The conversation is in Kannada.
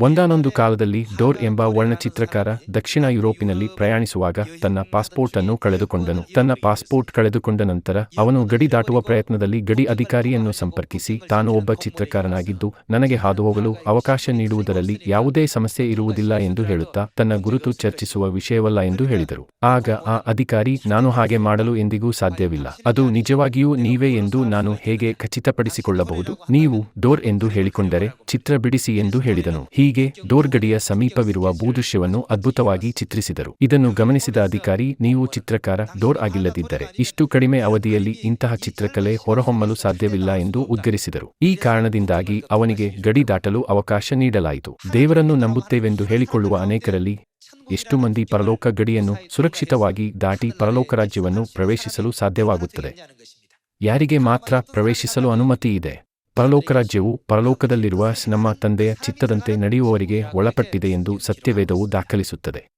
ಒಂದಾನೊಂದು ಕಾಲದಲ್ಲಿ ಡೋರ್ ಎಂಬ ವರ್ಣಚಿತ್ರಕಾರ ದಕ್ಷಿಣ ಯುರೋಪಿನಲ್ಲಿ ಪ್ರಯಾಣಿಸುವಾಗ ತನ್ನ ಪಾಸ್ಪೋರ್ಟ್ ಅನ್ನು ಕಳೆದುಕೊಂಡನು. ತನ್ನ ಪಾಸ್ಪೋರ್ಟ್ ಕಳೆದುಕೊಂಡ ನಂತರ ಅವನು ಗಡಿ ದಾಟುವ ಪ್ರಯತ್ನದಲ್ಲಿ ಗಡಿ ಅಧಿಕಾರಿಯನ್ನು ಸಂಪರ್ಕಿಸಿ, ತಾನು ಒಬ್ಬ ಚಿತ್ರಕಾರನಾಗಿದ್ದು ನನಗೆ ಹಾದುಹೋಗಲು ಅವಕಾಶ ನೀಡುವುದರಲ್ಲಿ ಯಾವುದೇ ಸಮಸ್ಯೆ ಇರುವುದಿಲ್ಲ ಎಂದು ಹೇಳುತ್ತಾ ತನ್ನ ಗುರುತು ಚರ್ಚಿಸುವ ವಿಷಯವಲ್ಲ ಎಂದು ಹೇಳಿದರು. ಆಗ ಆ ಅಧಿಕಾರಿ, ನಾನು ಹಾಗೆ ಮಾಡಲು ಎಂದಿಗೂ ಸಾಧ್ಯವಿಲ್ಲ. ಅದು ನಿಜವಾಗಿಯೂ ನೀವೇ ಎಂದು ನಾನು ಹೇಗೆ ಖಚಿತಪಡಿಸಿಕೊಳ್ಳಬಹುದು? ನೀವು ಡೋರ್ ಎಂದು ಹೇಳಿಕೊಂಡರೆ ಚಿತ್ರ ಬಿಡಿಸಿ ಎಂದು ಹೇಳಿದನು. ಹೀಗೆ ಡೋರ್ ಗಡಿಯ ಸಮೀಪವಿರುವ ಭೂದೃಶ್ಯವನ್ನು ಅದ್ಭುತವಾಗಿ ಚಿತ್ರಿಸಿದರು. ಇದನ್ನು ಗಮನಿಸಿದ ಅಧಿಕಾರಿ, ನೀವು ಚಿತ್ರಕಾರ, ಡೋರ್ ಆಗಿಲ್ಲದಿದ್ದರೆ ಇಷ್ಟು ಕಡಿಮೆ ಅವಧಿಯಲ್ಲಿ ಇಂತಹ ಚಿತ್ರಕಲೆ ಹೊರಹೊಮ್ಮಲು ಸಾಧ್ಯವಿಲ್ಲ ಎಂದು ಉದ್ಗರಿಸಿದರು. ಈ ಕಾರಣದಿಂದಾಗಿ ಅವನಿಗೆ ಗಡಿ ದಾಟಲು ಅವಕಾಶ ನೀಡಲಾಯಿತು. ದೇವರನ್ನು ನಂಬುತ್ತೇವೆಂದು ಹೇಳಿಕೊಳ್ಳುವ ಅನೇಕರಲ್ಲಿ ಎಷ್ಟು ಮಂದಿ ಪರಲೋಕ ಗಡಿಯನ್ನು ಸುರಕ್ಷಿತವಾಗಿ ದಾಟಿ ಪರಲೋಕ ರಾಜ್ಯವನ್ನು ಪ್ರವೇಶಿಸಲು ಸಾಧ್ಯವಾಗುತ್ತದೆ? ಯಾರಿಗೆ ಮಾತ್ರ ಪ್ರವೇಶಿಸಲು ಅನುಮತಿ ಇದೆ? ಪರಲೋಕ ರಾಜ್ಯವು ಪರಲೋಕದಲ್ಲಿರುವ ನಮ್ಮ ತಂದೆಯ ಚಿತ್ತದಂತೆ ನಡೆಯುವವರಿಗೆ ಒಳಪಟ್ಟಿದೆ ಎಂದು ಸತ್ಯವೇದವು ದಾಖಲಿಸುತ್ತದೆ.